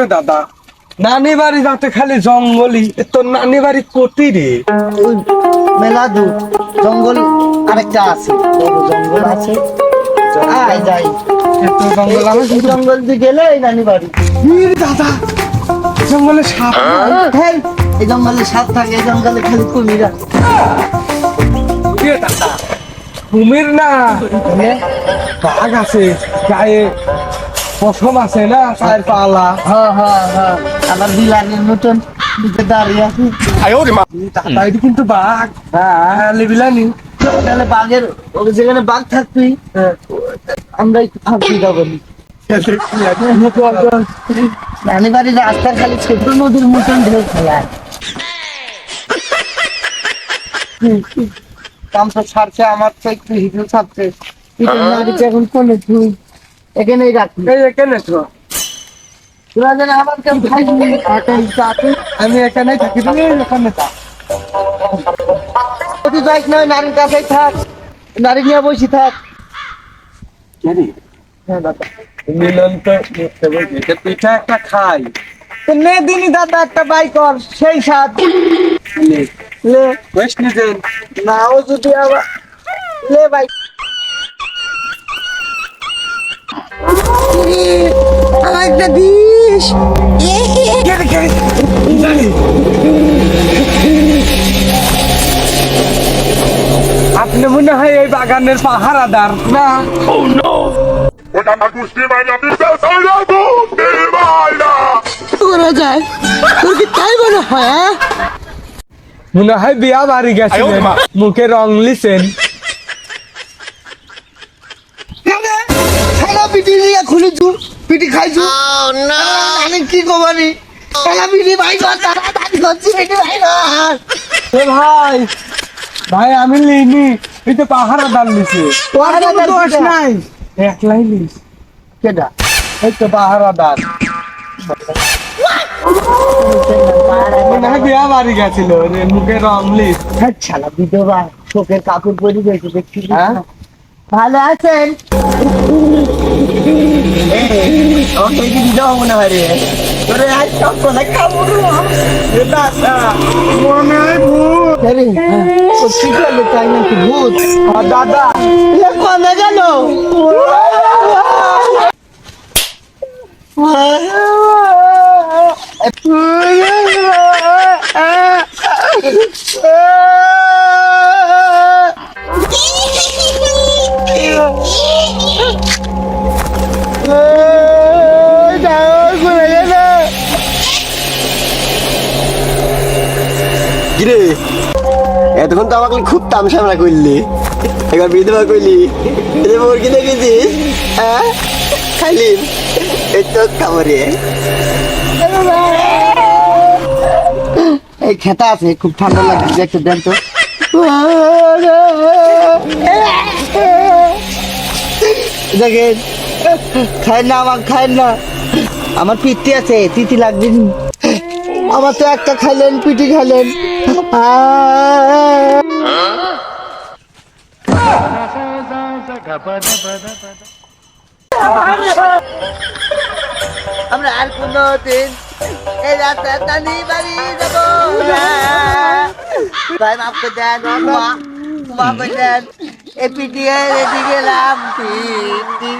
রে দাদা? নানি বাড়ি যাতে খালি জঙ্গলি তোর নানি বাড়ি কোটি রে। ওই মেলা দূর জঙ্গল আরেকটা আছে। বড় জঙ্গল আছে। আয় যাই। এত জঙ্গল আমি জঙ্গল দিয়ে গেলে এই নানি বাড়ি। বীর দাদা জঙ্গলে সাপ হেই, এই জঙ্গলে সাপ থাকে এই জঙ্গলে খালি কুমির আছে। কে দাদা কুমির না? বাঘ আছে গায়ে পশম আছে না? চায়ের পালা। হ্যাঁ হ্যাঁ হ্যাঁ। আবার বিলানের মতন দিকে দাঁড়িয়ে আছে। এটা কিন্তু বাঘ। হ্যাঁ। লিবিলানি তাহলে বাঘের যেখানে বাঘ থাকবি আমরা একটু থাকবি তখন। নানি বাড়ির রাস্তার খালি ছোট নদীর মতন ঢেউ খেলায়। কাম তো ছাড়ছে আমার তো একটু হিজু ছাড়ছে। এখন কোনে তুই এখানেই এই এখানে তো। তোরা যেন আমার কেউ খাইবি আমি এখানে থাকি। তুমি ওখানে থাক। তুই যাইস না নারীর কাছেই থাক নারী নিয়ে বসে থাক। হ্যাঁ মিলন তো পিঠা একটা খাই। তো নে দিনই দাদা একটা বাই কর সেই সাথ লে। বেশ নিজের নাও যদি আবার লে ভাই আমার একটা দিস আপনি মনে হয় এই বাগানের পাহারাদার না Una magusti meiner Mitte seiner Bunde weiter! করা যায় তোর কি তাই মনে হয় হ্যাঁ? মনে হয় বিয়া বাড়ি গেছিলেন মুখে রং লিছেন নিয়ে পিটি খাইছু? আমি কি কবানি পিটি ভাই কর তাড়াতাড়ি করছি পিটি ভাই কর এ ভাই ভাই আমি লিনি। এই তো পাহারাদার লিছে তোর দোষ নাই। একলাই লিস। কেডা? এই তো পাহারাদার মনে বিয়া বাড়ি গেছিল রে মুখে রং লিস। হ্যাঁ ছালা বিধবা শোকের কাপড় পরে গেছে দেখছি হ্যাঁ? ভালো আছেন? আমাকে কি বিধবা মনে হয় রে? তোরে আজ সব কথা কাপড় মনে হয় ভূত আরে ঠিক আছে তাই নাকি ভূত? দাদা এ কোনে গেল? এতক্ষণ তো আমাকে খুব তামসামরা করলি। এবার বিধবা করলি এতে মুরগি দেখেছিস? হ্যাঁ? খাইলি? এই তো খাবারে এই খেতা আছে, খুব ঠান্ডা লাগছে, একটু দেন তো। দেখেন খাই না আমার খাই না। আমার পিঠি আছে, তিতি লাগবে। আমার তো একটা খাইলেন পিটি খাইলেন। আমরা আর কোনো দিন এই রাস্তা টানি বাড়ি যাব ভাই, মাফ করে দেন মাফ করে দেন। এ পিটিয়ে রেডি গেলাম পিটি